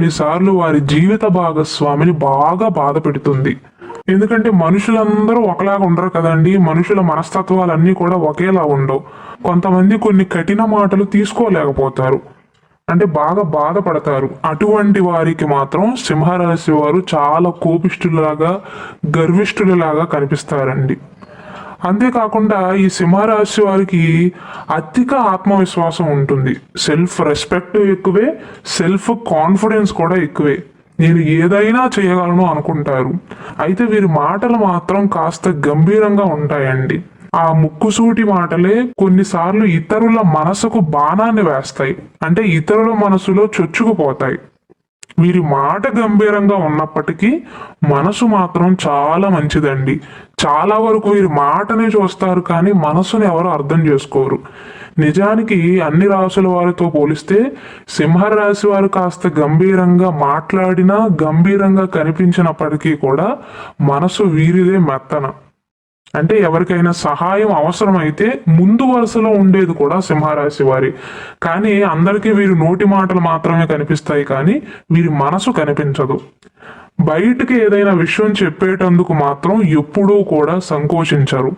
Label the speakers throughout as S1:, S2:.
S1: కొన్నిసార్లు వారి జీవిత భాగస్వామిని బాగా బాధ పెడుతుంది. ఎందుకంటే మనుషులందరూ ఒకలాగా ఉండరు కదండి. మనుషుల మనస్తత్వాలన్నీ కూడా ఒకేలా ఉండవు. కొంతమంది కొన్ని కఠిన మాటలు తీసుకోలేకపోతారు. అంటే బాగా బాధపడతారు. అటువంటి వారికి మాత్రం సింహరాశి వారు చాలా కోపిష్ఠులలాగా గర్విష్ఠులలాగా కనిపిస్తారండి. అంతేకాకుండా ఈ సింహరాశి వారికి అధిక ఆత్మవిశ్వాసం ఉంటుంది. సెల్ఫ్ రెస్పెక్ట్ ఎక్కువే సెల్ఫ్ కాన్ఫిడెన్స్ కూడా ఎక్కువే. నేను ఏదైనా చేయగలను అనుకుంటారు. అయితే వీరి మాటలు మాత్రం కాస్త గంభీరంగా ఉంటాయండి. ఆ ముక్కుసూటి మాటలే కొన్నిసార్లు ఇతరుల మనసుకు బాణాన్ని వేస్తాయి. అంటే ఇతరుల మనసులో చొచ్చుకుపోతాయి. వీరి మాట గంభీరంగా ఉన్నప్పటికీ మనసు మాత్రం చాలా మంచిదండి. చాలా వరకు వీరి మాటనే చూస్తారు కానీ మనసుని ఎవరు అర్థం చేసుకోరు. నిజానికి అన్ని రాసుల వారితో పోలిస్తే సింహరాశి వారు కాస్త గంభీరంగా మాట్లాడినా గంభీరంగా కనిపించినప్పటికీ కూడా మనసు వీరిదే మెత్తన. అంటే ఎవరికైనా సహాయం అవసరమైతే ముందు వరుసలో ఉండేది కూడా సింహరాశి వారి. కానీ అందరికీ వీరి నోటి మాటలు మాత్రమే కనిపిస్తాయి కానీ వీరి మనసు కనిపించదు. బయటికి ఏదైనా విషయం చెప్పేటందుకు మాత్రం ఎప్పుడూ కూడా సంకోచించరు.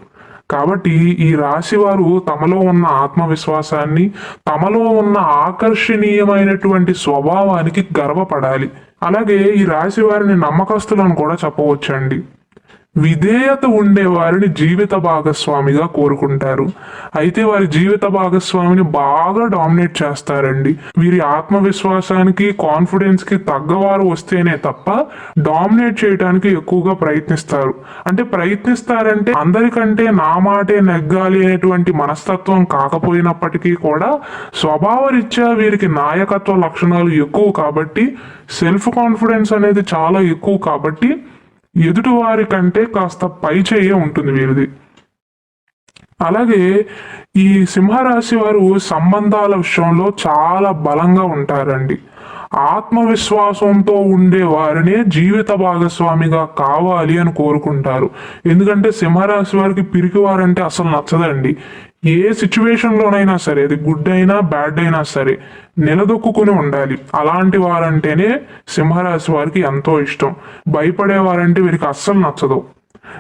S1: కాబట్టి ఈ రాశి వారు తమలో ఉన్న ఆత్మవిశ్వాసాన్ని తమలో ఉన్న ఆకర్షణీయమైనటువంటి స్వభావానికి గర్వపడాలి. అలాగే ఈ రాశి వారిని నమ్మకస్తులను కూడా చెప్పవచ్చండి. విధేయత ఉండే వారిని జీవిత భాగస్వామిగా కోరుకుంటారు. అయితే వారి జీవిత భాగస్వామిని బాగా డామినేట్ చేస్తారండి. వీరి ఆత్మవిశ్వాసానికి కాన్ఫిడెన్స్కి తగ్గవారు వస్తేనే తప్ప డామినేట్ చేయడానికి ఎక్కువగా ప్రయత్నిస్తారు. అంటే ప్రయత్నిస్తారంటే అందరికంటే నా మాటే నెగ్గాలి అనేటువంటి మనస్తత్వం కాకపోయినప్పటికీ కూడా స్వభావరీత్యా వీరికి నాయకత్వ లక్షణాలు ఎక్కువ కాబట్టి సెల్ఫ్ కాన్ఫిడెన్స్ అనేది చాలా ఎక్కువ కాబట్టి ఎదుటివారి కంటే కాస్త పై చేయే ఉంటుంది వీరిది. అలాగే ఈ సింహరాశి వారు సంబంధాల విషయంలో చాలా బలంగా ఉంటారండి. ఆత్మవిశ్వాసంతో ఉండే వారినే జీవిత భాగస్వామిగా కావాలి అని కోరుకుంటారు. ఎందుకంటే సింహరాశి వారికి పిరికివారంటే అసలు నచ్చదండి. ఏ సిచ్యువేషన్లోనైనా సరే అది గుడ్ అయినా బ్యాడ్ అయినా సరే నిలదొక్కుని ఉండాలి. అలాంటి వారంటేనే సింహరాశి వారికి ఎంతో ఇష్టం. భయపడేవారంటే వీరికి అస్సలు నచ్చదు.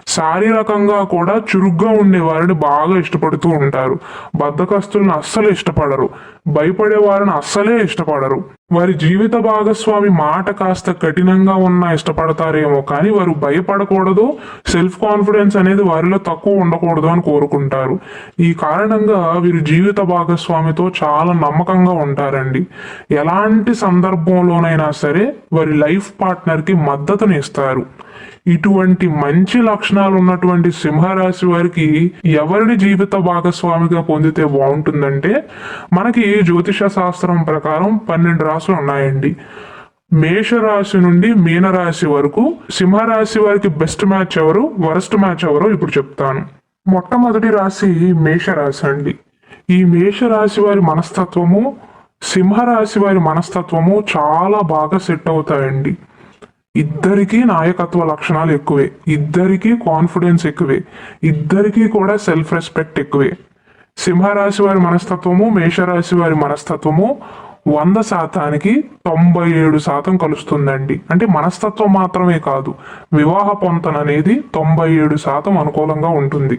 S1: శారీరకంగా కూడా చురుగ్గా ఉండే వారిని బాగా ఇష్టపడుతూ ఉంటారు. బద్ధకస్తులను అస్సలు ఇష్టపడరు. భయపడే వారిని అస్సలే ఇష్టపడరు. వారి జీవిత భాగస్వామి మాట కాస్త కఠినంగా ఉన్నా ఇష్టపడతారేమో కానీ వారు భయపడకూడదు. సెల్ఫ్ కాన్ఫిడెన్స్ అనేది వారిలో తక్కువ ఉండకూడదు అని కోరుకుంటారు. ఈ కారణంగా వీరు జీవిత భాగస్వామితో చాలా నమ్మకంగా ఉంటారండి. ఎలాంటి సందర్భంలోనైనా సరే వారి లైఫ్ పార్ట్నర్కి మద్దతుని ఇస్తారు ఇటువంటి మంచి లక్షణాలు ఉన్నటువంటి సింహరాశి వారికి ఎవరిని జీవిత భాగస్వామిగా పొందితే బాగుంటుందంటే మనకి జ్యోతిష శాస్త్రం ప్రకారం పన్నెండు రాశులు ఉన్నాయండి. మేషరాశి నుండి మీనరాశి వరకు సింహరాశి వారికి బెస్ట్ మ్యాచ్ ఎవరు? వరస్ట్ మ్యాచ్ ఎవరో ఇప్పుడు చెప్తాను. మొట్టమొదటి రాశి మేషరాశి అండి. ఈ మేషరాశి వారి మనస్తత్వము సింహరాశి వారి మనస్తత్వము చాలా బాగా సెట్ అవుతాయండి. ఇద్దరికీ నాయకత్వ లక్షణాలు ఎక్కువే. ఇద్దరికీ కాన్ఫిడెన్స్ ఎక్కువే. ఇద్దరికీ కూడా సెల్ఫ్ రెస్పెక్ట్ ఎక్కువే. సింహరాశి వారి మనస్తత్వము మేషరాశి వారి మనస్తత్వము వంద శాతానికి తొంభై ఏడు శాతం కలుస్తుందండి. అంటే మనస్తత్వం మాత్రమే కాదు వివాహ పొంతన అనేది తొంభై ఏడు శాతం అనుకూలంగా ఉంటుంది.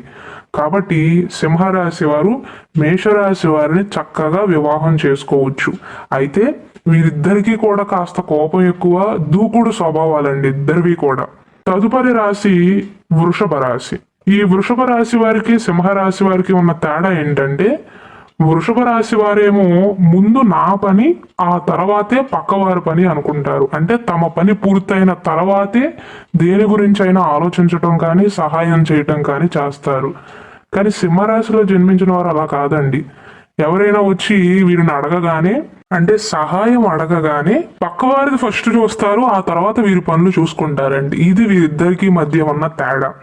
S1: కాబట్టి సింహరాశి వారు మేషరాశి వారిని చక్కగా వివాహం చేసుకోవచ్చు. అయితే వీరిద్దరికీ కూడా కాస్త కోపం ఎక్కువ దూకుడు స్వభావాలండి ఇద్దరివి కూడా. తదుపరి రాశి వృషభ రాశి. ఈ వృషభ రాశి వారికి సింహరాశి వారికి ఉన్న తేడా ఏంటంటే వృషభ రాశి వారేమో ముందు నా పని ఆ తర్వాతే పక్కవారి పని అనుకుంటారు. అంటే తమ పని పూర్తయిన తర్వాతే దేని గురించి అయినా ఆలోచించటం కానీ సహాయం చేయటం కానీ చేస్తారు. కానీ సింహరాశిలో జన్మించిన వారు అలా కాదండి. ఎవరైనా వచ్చి వీరిని అడగగానే అంటే సహాయం అడగగానే పక్కవారిది ఫస్ట్ చూస్తారు ఆ తర్వాత వీరి పనులు చూసుకుంటారండి. ఇది వీరిద్దరికి మధ్య ఉన్న తేడా.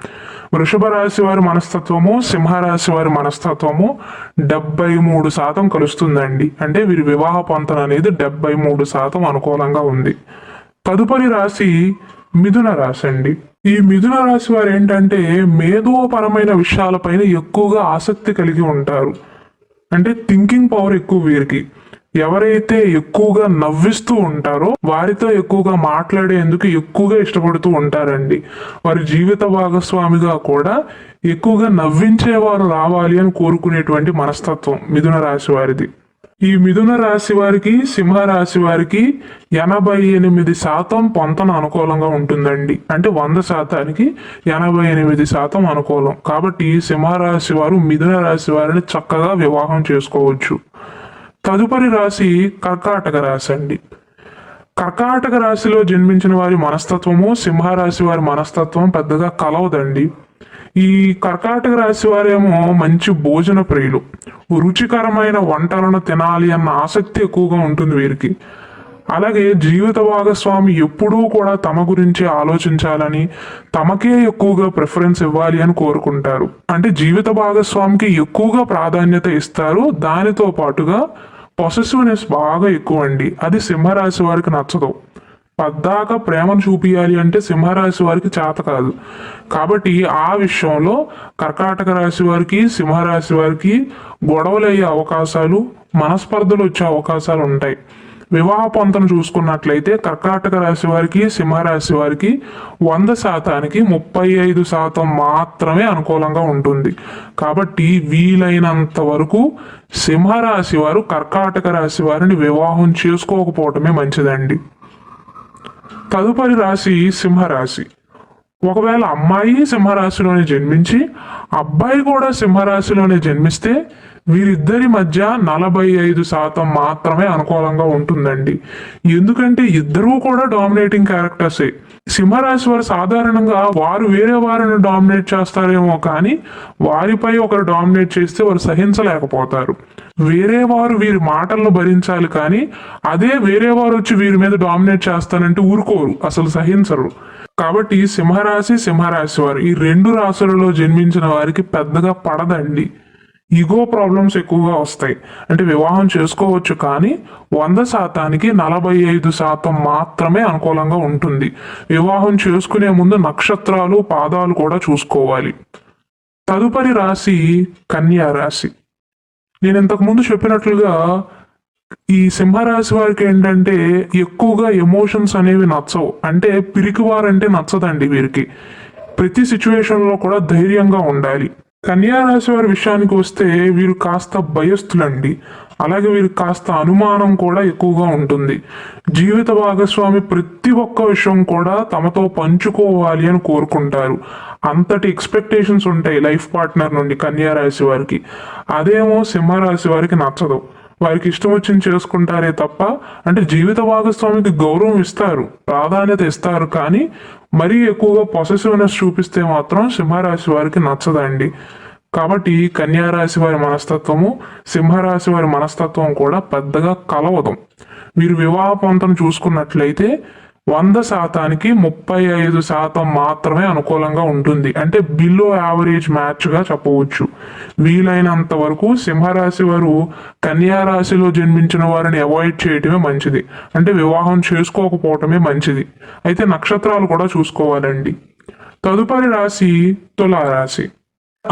S1: వృషభ రాశి వారి మనస్తత్వము సింహరాశి వారి మనస్తత్వము డెబ్బై మూడు శాతం కలుస్తుందండి. అంటే వీరి వివాహ పొంతన అనేది డెబ్బై మూడు శాతం అనుకూలంగా ఉంది. తదుపరి రాశి మిథున రాశి అండి. ఈ మిథున రాశి వారు ఏంటంటే మేధోపరమైన విషయాలపైన ఎక్కువగా ఆసక్తి కలిగి ఉంటారు. అంటే థింకింగ్ పవర్ ఎక్కువ వీరికి. ఎవరైతే ఎక్కువగా నవ్విస్తూ ఉంటారో వారితో ఎక్కువగా మాట్లాడేందుకు ఎక్కువగా ఇష్టపడుతూ ఉంటారండి. వారి జీవిత భాగస్వామిగా కూడా ఎక్కువగా నవ్వించేవారు రావాలి అని కోరుకునేటువంటి మనస్తత్వం మిథున రాశి వారిది. ఈ మిథున రాశి వారికి సింహ రాశి వారికి ఎనభై ఎనిమిది శాతం పొంతన అనుకూలంగా ఉంటుందండి. అంటే వంద శాతానికి ఎనభై ఎనిమిది శాతం అనుకూలం. కాబట్టి సింహరాశి వారు మిథున రాశి వారిని చక్కగా వివాహం చేసుకోవచ్చు. తదుపరి రాశి కర్కాటక రాశి అండి. కర్కాటక రాశిలో జన్మించిన వారి మనస్తత్వము సింహరాశి వారి మనస్తత్వం పెద్దగా కలవదండి. ఈ కర్కాటక రాశి వారేమో మంచి భోజన ప్రియులు. రుచికరమైన వంటలను తినాలి అన్న ఆసక్తి ఎక్కువగా ఉంటుంది వీరికి. అలాగే జీవిత భాగస్వామి ఎప్పుడూ కూడా తమ గురించి ఆలోచించాలని తమకే ఎక్కువగా ప్రిఫరెన్స్ ఇవ్వాలి అని కోరుకుంటారు. అంటే జీవిత భాగస్వామికి ఎక్కువగా ప్రాధాన్యత ఇస్తారు. దానితో పాటుగా పొసెసివ్నెస్ బాగా ఎక్కువ అండి అది సింహరాశి వారికి నచ్చదు. పద్దాక ప్రేమను చూపించాలి అంటే సింహరాశి వారికి చేత కాదు. కాబట్టి ఆ విషయంలో కర్కాటక రాశి వారికి సింహరాశి వారికి గొడవలు అయ్యే అవకాశాలు మనస్పర్ధలు వచ్చే అవకాశాలు ఉంటాయి. వివాహ పొంతను చూసుకున్నట్లయితే కర్కాటక రాశి వారికి సింహరాశి వారికి వంద శాతానికి ముప్పై ఐదు శాతం మాత్రమే అనుకూలంగా ఉంటుంది. కాబట్టి వీలైనంత వరకు సింహరాశి వారు కర్కాటక రాశి వారిని వివాహం చేసుకోకపోవటమే మంచిదండి. తదుపరి రాశి సింహరాశి. ఒకవేళ అమ్మాయి సింహరాశిలోనే జన్మించి అబ్బాయి కూడా సింహరాశిలోనే జన్మిస్తే వీరిద్దరి మధ్య నలభై ఐదు శాతం మాత్రమే అనుకూలంగా ఉంటుందండి. ఎందుకంటే ఇద్దరూ కూడా డామినేటింగ్ క్యారెక్టర్సే సింహరాశి వారు సాధారణంగా వారు వేరే వారిని డామినేట్ చేస్తారేమో కానీ వారిపై ఒకరు డామినేట్ చేస్తే వారు సహించలేకపోతారు. వేరే వారు వీరి మాటలను భరించాలి కానీ అదే వేరే వారు వచ్చి వీరి మీద డామినేట్ చేస్తానంటే ఊరుకోరు అసలు సహించరు. కాబట్టి సింహరాశి సింహరాశి వారు ఈ రెండు రాశులలో జన్మించిన వారికి పెద్దగా పడదండి. ఈగో ప్రాబ్లమ్స్ ఎక్కువగా వస్తాయి. అంటే వివాహం చేసుకోవచ్చు కానీ వంద శాతానికి నలభై ఐదు శాతం మాత్రమే అనుకూలంగా ఉంటుంది. వివాహం చేసుకునే ముందు నక్షత్రాలు పాదాలు కూడా చూసుకోవాలి. తదుపరి రాశి కన్యా రాశి. నేను ఇంతకుముందు చెప్పినట్లుగా ఈ సింహరాశి వారికి ఏంటంటే ఎక్కువగా ఎమోషన్స్ అనేవి నచ్చవు. అంటే పిరికివారంటే నచ్చదండి వీరికి. ప్రతి సిచ్యువేషన్లో కూడా ధైర్యంగా ఉండాలి. కన్యారాశి వారి విషయానికి వస్తే వీరు కాస్త భయస్థులండి అలాగే వీరికి కాస్త అనుమానం కూడా ఎక్కువగా ఉంటుంది. జీవిత భాగస్వామి ప్రతి ఒక్క విషయం కూడా తమతో పంచుకోవాలి అని కోరుకుంటారు. అంతటి ఎక్స్పెక్టేషన్స్ ఉంటాయి లైఫ్ పార్ట్నర్ నుండి కన్యారాశి వారికి. అదేమో సింహరాశి వారికి నచ్చదు. వారికి ఇష్టం వచ్చింది చేసుకుంటారే తప్ప అంటే జీవిత భాగస్వామికి గౌరవం ఇస్తారు ప్రాధాన్యత ఇస్తారు. కానీ మరీ ఎక్కువగా పొసెసివ్నెస్ చూపిస్తే మాత్రం సింహరాశి వారికి నచ్చదండి. కాబట్టి కన్యారాశి వారి మనస్తత్వము సింహరాశి వారి మనస్తత్వం కూడా పెద్దగా కలవదు. మీరు వివాహ పొంతను చూసుకున్నట్లయితే వంద శాతానికి ముప్పై ఐదు శాతం మాత్రమే అనుకూలంగా ఉంటుంది. అంటే బిలో యావరేజ్ మ్యాచ్గా చెప్పవచ్చు. వీలైనంత వరకు సింహరాశి వారు కన్యారాశిలో జన్మించిన వారిని అవాయిడ్ చేయటమే మంచిది. అంటే వివాహం చేసుకోకపోవటమే మంచిది. అయితే నక్షత్రాలు కూడా చూసుకోవాలండి. తదుపరి రాశి తులారాశి.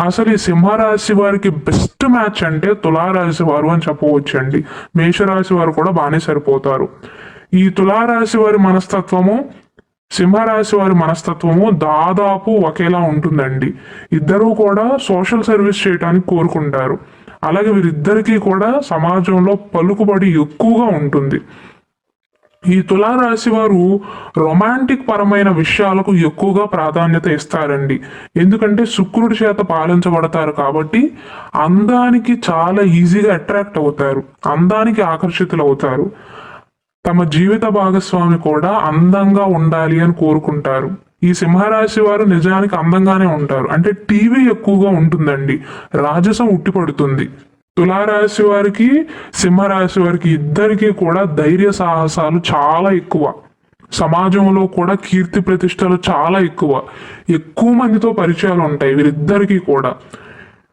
S1: అసలు ఈ సింహరాశి వారికి బెస్ట్ మ్యాచ్ అంటే తులారాశి వారు అని చెప్పవచ్చండి. మేషరాశి వారు కూడా బాగానే సరిపోతారు. ఈ తులారాశి వారి మనస్తత్వము సింహరాశి వారి మనస్తత్వము దాదాపు ఒకేలా ఉంటుందండి. ఇద్దరూ కూడా సోషల్ సర్వీస్ చేయడానికి కోరుకుంటారు. అలాగే వీరిద్దరికీ కూడా సమాజంలో పలుకుబడి ఎక్కువగా ఉంటుంది. ఈ తులారాశి వారు రొమాంటిక్ పరమైన విషయాలకు ఎక్కువగా ప్రాధాన్యత ఇస్తారండి. ఎందుకంటే శుక్రుడి చేత పాలించబడతారు కాబట్టి అందానికి చాలా ఈజీగా అట్రాక్ట్ అవుతారు. అందానికి ఆకర్షితులు అవుతారు తమ జీవిత భాగస్వామి కూడా అందంగా ఉండాలి అని కోరుకుంటారు. ఈ సింహరాశి వారు నిజానికి అందంగానే ఉంటారు. అంటే టీవీ ఎక్కువగా ఉంటుందండి. రాజసం ఉట్టిపడుతుంది. తులారాశి వారికి సింహరాశి వారికి ఇద్దరికీ కూడా ధైర్య సాహసాలు చాలా ఎక్కువ. సమాజంలో కూడా కీర్తి ప్రతిష్టలు చాలా ఎక్కువ. ఎక్కువ మందితో పరిచయాలు ఉంటాయి వీరిద్దరికీ కూడా.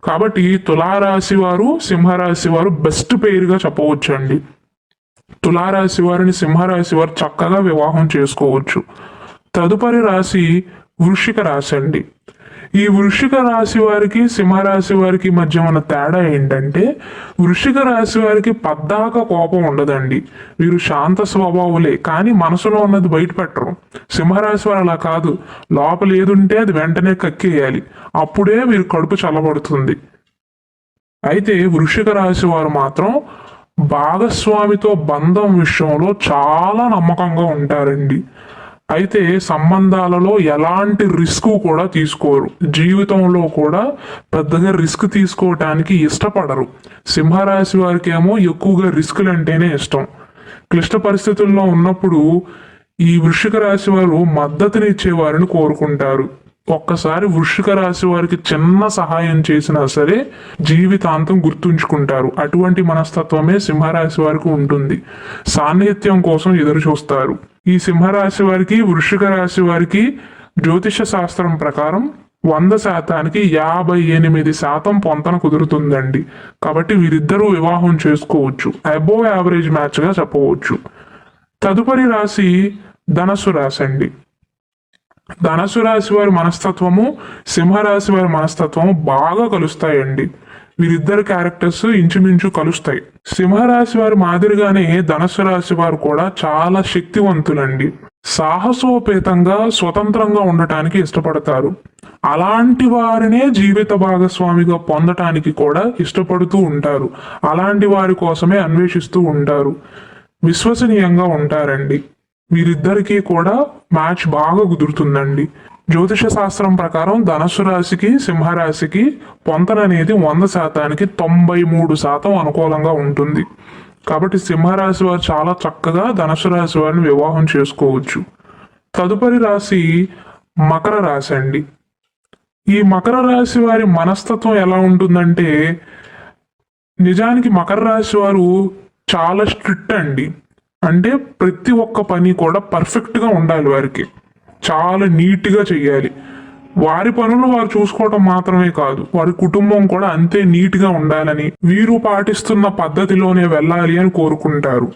S1: కాబట్టి తులారాశి వారు సింహరాశి వారు బెస్ట్ పేరుగా చెప్పవచ్చండి. తులారాశి వారిని సింహరాశి వారు చక్కగా వివాహం చేసుకోవచ్చు. తదుపరి రాశి వృషిక రాశి అండి. ఈ వృషిక రాశి వారికి సింహరాశి వారికి మధ్య ఉన్న తేడా ఏంటంటే వృషిక రాశి వారికి పద్దాక కోపం ఉండదండి. వీరు శాంత స్వభావులే కానీ మనసులో ఉన్నది బయట పెట్టరు సింహరాశి వారు అలా కాదు. లోపల ఏదుంటే అది వెంటనే కక్కేయాలి. అప్పుడే వీరు కడుపు చల్లబడుతుంది. అయితే వృషిక రాశి వారు మాత్రం భాగస్వామితో బంధం విషయంలో చాలా నమ్మకంగా ఉంటారండి. అయితే సంబంధాలలో ఎలాంటి రిస్క్ కూడా తీసుకోరు. జీవితంలో కూడా పెద్దగా రిస్క్ తీసుకోవటానికి ఇష్టపడరు. సింహరాశి వారికి ఏమో ఎక్కువగా రిస్కులు అంటేనే ఇష్టం. క్లిష్ట పరిస్థితుల్లో ఉన్నప్పుడు ఈ వృషిక రాశి వారు మద్దతునిచ్చే వారిని కోరుకుంటారు. ఒక్కసారి వృషిక రాశి వారికి చిన్న సహాయం చేసినా సరే జీవితాంతం గుర్తుంచుకుంటారు. అటువంటి మనస్తత్వమే సింహరాశి వారికి ఉంటుంది. సాన్నిహిత్యం కోసం ఎదురు చూస్తారు. ఈ సింహరాశి వారికి వృషిక రాశి వారికి జ్యోతిష శాస్త్రం ప్రకారం వంద శాతానికి యాభై ఎనిమిది శాతం పొంతన కుదురుతుందండి. కాబట్టి వీరిద్దరూ వివాహం చేసుకోవచ్చు. అబోవ్ యావరేజ్ మ్యాచ్గా చెప్పవచ్చు. తదుపరి రాశి ధనస్సు రాశి అండి. ధనసు రాశి వారి మనస్తత్వము సింహరాశి వారి మనస్తత్వము బాగా కలుస్తాయండి. వీరిద్దరు క్యారెక్టర్స్ ఇంచుమించు కలుస్తాయి. సింహరాశి వారి మాదిరిగానే ధనస్సు రాశి వారు కూడా చాలా శక్తివంతులండి. సాహసోపేతంగా స్వతంత్రంగా ఉండటానికి ఇష్టపడతారు. అలాంటి వారినే జీవిత భాగస్వామిగా పొందటానికి కూడా ఇష్టపడుతూ ఉంటారు. అలాంటి వారి కోసమే అన్వేషిస్తూ ఉంటారు. విశ్వసనీయంగా ఉంటారండి. వీరిద్దరికీ కూడా మ్యాచ్ బాగా కుదురుతుందండి. జ్యోతిష శాస్త్రం ప్రకారం ధనుసు రాశికి సింహరాశికి పొంతన అనేది వంద శాతానికి తొంభై మూడు శాతం అనుకూలంగా ఉంటుంది. కాబట్టి సింహరాశి వారు చాలా చక్కగా ధనుసు రాశి వారిని వివాహం చేసుకోవచ్చు. తదుపరి రాశి మకర రాశి అండి. ఈ మకర రాశి వారి మనస్తత్వం ఎలా ఉంటుందంటే నిజానికి మకర రాశి వారు చాలా స్ట్రిక్ట్ అండి. అంటే ప్రతి ఒక్క పని కూడా పర్ఫెక్ట్గా ఉండాలి వారికి. చాలా నీట్గా చెయ్యాలి. వారి పనులు వారు చూసుకోవడం మాత్రమే కాదు వారి కుటుంబం కూడా అంతే నీట్గా ఉండాలని వీరు పాటిస్తున్న పద్ధతిలోనే వెళ్ళాలి అని కోరుకుంటారు.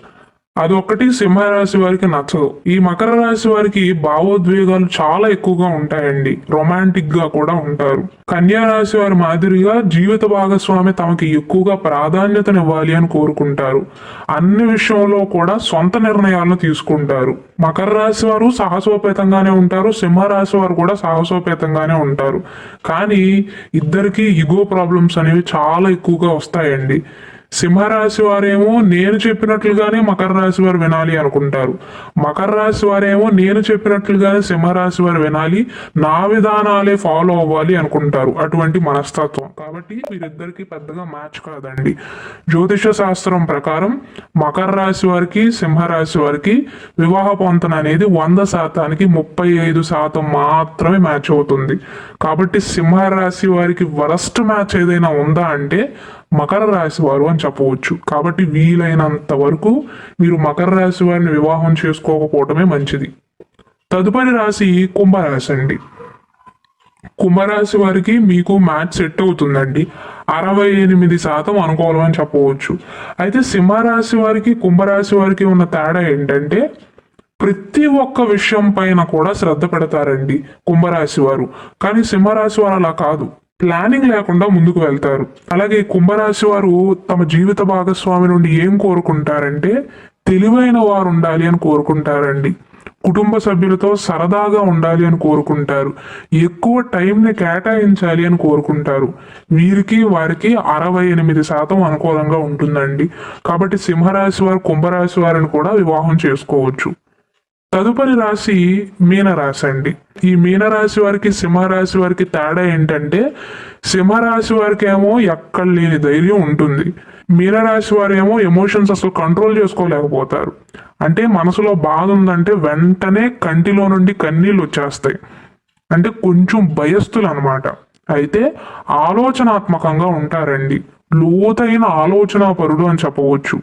S1: అదొక్కటి సింహరాశి వారికి నచ్చదు. ఈ మకర రాశి వారికి భావోద్వేగాలు చాలా ఎక్కువగా ఉంటాయండి. రొమాంటిక్గా కూడా ఉంటారు. కన్యా రాశి వారి మాదిరిగా జీవిత భాగస్వామి తమకి ఎక్కువగా ప్రాధాన్యతనివ్వాలి అని కోరుకుంటారు. అన్ని విషయంలో కూడా సొంత నిర్ణయాలను తీసుకుంటారు. మకర రాశి వారు సాహసోపేతంగానే ఉంటారు. సింహరాశి వారు కూడా సాహసోపేతంగానే ఉంటారు. కానీ ఇద్దరికి ఇగో ప్రాబ్లమ్స్ అనేవి చాలా ఎక్కువగా వస్తాయండి. సింహరాశి వారేమో నేను చెప్పినట్లుగానే మకర రాశి వారు వినాలి అనుకుంటారు. మకర రాశి వారేమో నేను చెప్పినట్లుగానే సింహరాశి వారు వినాలి నా విధానాలే ఫాలో అవ్వాలి అనుకుంటారు. అటువంటి మనస్తత్వం. కాబట్టి వీరిద్దరికి పెద్దగా మ్యాచ్ కాదండి. జ్యోతిష శాస్త్రం ప్రకారం మకర రాశి వారికి సింహరాశి వారికి వివాహ పొంతన అనేది వంద శాతానికి ముప్పై ఐదు శాతం మాత్రమే మ్యాచ్ అవుతుంది. కాబట్టి సింహరాశి వారికి వరస్ట్ మ్యాచ్ ఏదైనా ఉందా అంటే మకర రాశి వారు అని చెప్పవచ్చు. కాబట్టి వీలైనంత వరకు మీరు మకర రాశి వారిని వివాహం చేసుకోకపోవటమే మంచిది. తదుపరి రాశి కుంభరాశి అండి. కుంభరాశి వారికి మీకు మ్యాచ్ సెట్ అవుతుందండి. అరవై ఎనిమిది శాతం అనుకూలం అని చెప్పవచ్చు. అయితే సింహరాశి వారికి కుంభరాశి వారికి ఉన్న తేడా ఏంటంటే ప్రతి ఒక్క విషయం పైన కూడా శ్రద్ధ పెడతారండి కుంభరాశి వారు. కానీ సింహరాశి వారు అలా కాదు. ప్లానింగ్ లేకుండా ముందుకు వెళ్తారు. అలాగే కుంభరాశి వారు తమ జీవిత భాగస్వామి నుండి ఏం కోరుకుంటారంటే తెలివైన వారు ఉండాలి అని కోరుకుంటారండి. కుటుంబ సభ్యులతో సరదాగా ఉండాలి అని కోరుకుంటారు. ఎక్కువ టైంని కేటాయించాలి అని కోరుకుంటారు. వీరికి వారికి అరవై ఎనిమిది శాతం అనుకూలంగా ఉంటుందండి. కాబట్టి సింహరాశి వారు కుంభరాశి వారిని కూడా వివాహం చేసుకోవచ్చు. తదుపరి రాశి మీనరాశి అండి ఈ మీనరాశి వారికి సింహరాశి వారికి తేడా ఏంటంటే సింహరాశి వారికి ఏమో ఎక్కడ లేని ధైర్యం ఉంటుంది. మీనరాశి వారు ఏమో ఎమోషన్స్ అసలు కంట్రోల్ చేసుకోలేకపోతారు. అంటే మనసులో బాధ ఉందంటే వెంటనే కంటిలో నుండి కన్నీళ్ళు వచ్చేస్తాయి. అంటే కొంచెం భయస్థులు అనమాట అయితే ఆలోచనాత్మకంగా ఉంటారండి. లోతైన ఆలోచన పరుడు అని చెప్పవచ్చు.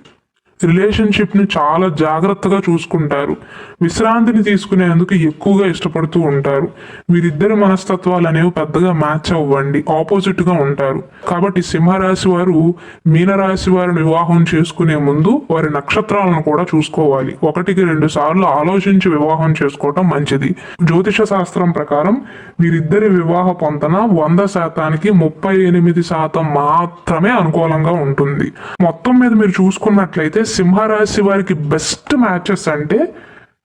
S1: రిలేషన్షిప్ని చాలా జాగ్రత్తగా చూసుకుంటారు. విశ్రాంతిని తీసుకునేందుకు ఎక్కువగా ఇష్టపడుతూ ఉంటారు. వీరిద్దరి మనస్తత్వాలు అనేవి పెద్దగా మ్యాచ్ అవ్వండి. ఆపోజిట్గా ఉంటారు. కాబట్టి సింహరాశి వారు మీనరాశి వారిని వివాహం చేసుకునే ముందు వారి నక్షత్రాలను కూడా చూసుకోవాలి. ఒకటికి రెండు సార్లు ఆలోచించి వివాహం చేసుకోవటం మంచిది. జ్యోతిష శాస్త్రం ప్రకారం వీరిద్దరి వివాహ పొంతన వంద శాతానికి ముప్పై ఎనిమిది శాతం మాత్రమే అనుకూలంగా ఉంటుంది. మొత్తం మీద మీరు చూసుకున్నట్లయితే సింహరాశి వారికి బెస్ట్ మ్యాచెస్ అంటే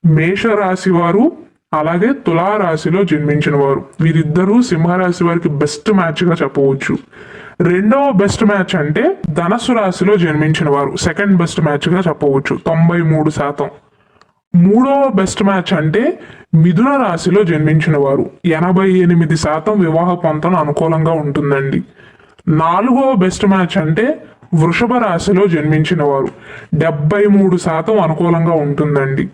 S1: మేషరాశి వారు అలాగే తులారాశిలో జన్మించిన వారు. వీరిద్దరూ సింహరాశి వారికి బెస్ట్ మ్యాచ్గా చెప్పవచ్చు. రెండవ బెస్ట్ మ్యాచ్ అంటే ధనస్సు రాశిలో జన్మించిన వారు. సెకండ్ బెస్ట్ మ్యాచ్గా చెప్పవచ్చు. తొంభై మూడు శాతం. మూడవ బెస్ట్ మ్యాచ్ అంటే మిథున రాశిలో జన్మించిన వారు. ఎనభై ఎనిమిది శాతం వివాహ పొంతన అనుకూలంగా ఉంటుందండి. నాలుగవ బెస్ట్ మ్యాచ్ అంటే వృషభ రాశిలో జన్మించిన వారు డెబ్బై మూడు శాతం అనుకూలంగా ఉంటుందండి.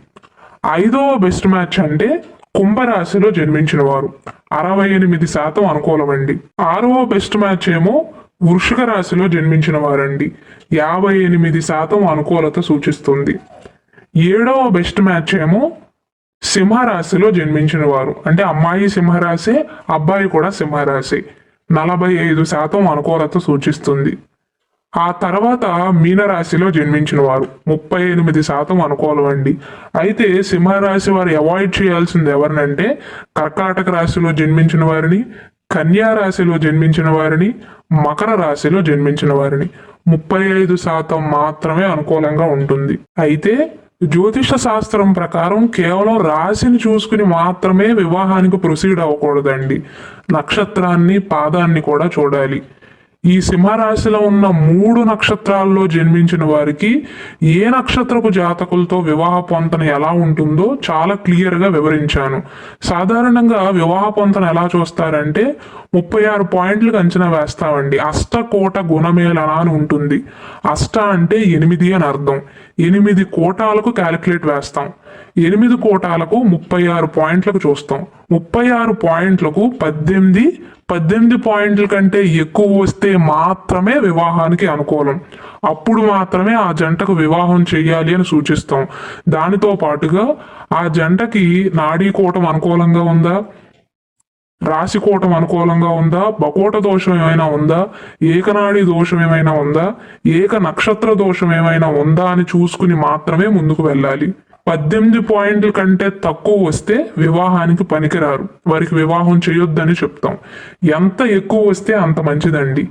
S1: ఐదవ బెస్ట్ మ్యాచ్ అంటే కుంభరాశిలో జన్మించిన వారు అరవై ఎనిమిది శాతం అనుకూలమండి. ఆరవ బెస్ట్ మ్యాచ్ ఏమో వృషిక రాశిలో జన్మించిన వారండి. యాభై ఎనిమిది శాతం అనుకూలత సూచిస్తుంది. ఏడవ బెస్ట్ మ్యాచ్ ఏమో సింహరాశిలో జన్మించిన వారు అంటే అమ్మాయి సింహరాశి అబ్బాయి కూడా సింహరాశి నలభై ఐదు శాతం అనుకూలత సూచిస్తుంది. ఆ తర్వాత మీనరాశిలో జన్మించిన వారు ముప్పై ఎనిమిది శాతం అనుకూలమండి. అయితే సింహరాశి వారు అవాయిడ్ చేయాల్సింది ఎవరినంటే కర్కాటక రాశిలో జన్మించిన వారిని కన్యా రాశిలో జన్మించిన వారిని మకర రాశిలో జన్మించిన వారిని. ముప్పై ఐదు శాతం మాత్రమే అనుకూలంగా ఉంటుంది. అయితే జ్యోతిష శాస్త్రం ప్రకారం కేవలం రాశిని చూసుకుని మాత్రమే వివాహానికి ప్రొసీడ్ అవ్వకూడదండి. నక్షత్రాన్ని పాదాన్ని కూడా చూడాలి. ఈ సింహరాశిలో ఉన్న మూడు నక్షత్రాల్లో జన్మించిన వారికి ఏ నక్షత్రపు జాతకులతో వివాహ పొంతన ఎలా ఉంటుందో చాలా క్లియర్గా వివరించాను. సాధారణంగా వివాహ పొంతన ఎలా చూస్తారంటే ముప్పై ఆరు పాయింట్లకు అంచనా వేస్తామండి. అష్టకోట గుణమేళన అని ఉంటుంది. అష్ట అంటే ఎనిమిది అని అర్థం. ఎనిమిది కోటాలకు క్యాలిక్యులేట్ వేస్తాం. ఎనిమిది కోటాలకు ముప్పై ఆరు పాయింట్లకు చూస్తాం. ముప్పై ఆరు పాయింట్లకు పద్దెనిమిది పద్దెనిమిది పాయింట్ల కంటే ఎక్కువ వస్తే మాత్రమే వివాహానికి అనుకూలం. అప్పుడు మాత్రమే ఆ జంటకు వివాహం చేయాలి అని సూచిస్తాం. దానితో పాటుగా ఆ జంటకి నాడీకోటం అనుకూలంగా ఉందా? రాశికోటం అనుకూలంగా ఉందా? బకోట దోషం ఏమైనా ఉందా? ఏకనాడి దోషం ఏమైనా ఉందా? ఏక నక్షత్ర దోషం ఏమైనా ఉందా అని చూసుకుని మాత్రమే ముందుకు వెళ్ళాలి. పద్దెనిమిది పాయింట్ల కంటే తక్కువ వస్తే వివాహానికి పనికిరారు. వారికి వివాహం చేయొద్దని చెప్తాం. ఎంత ఎక్కువ వస్తే అంత మంచిదండి.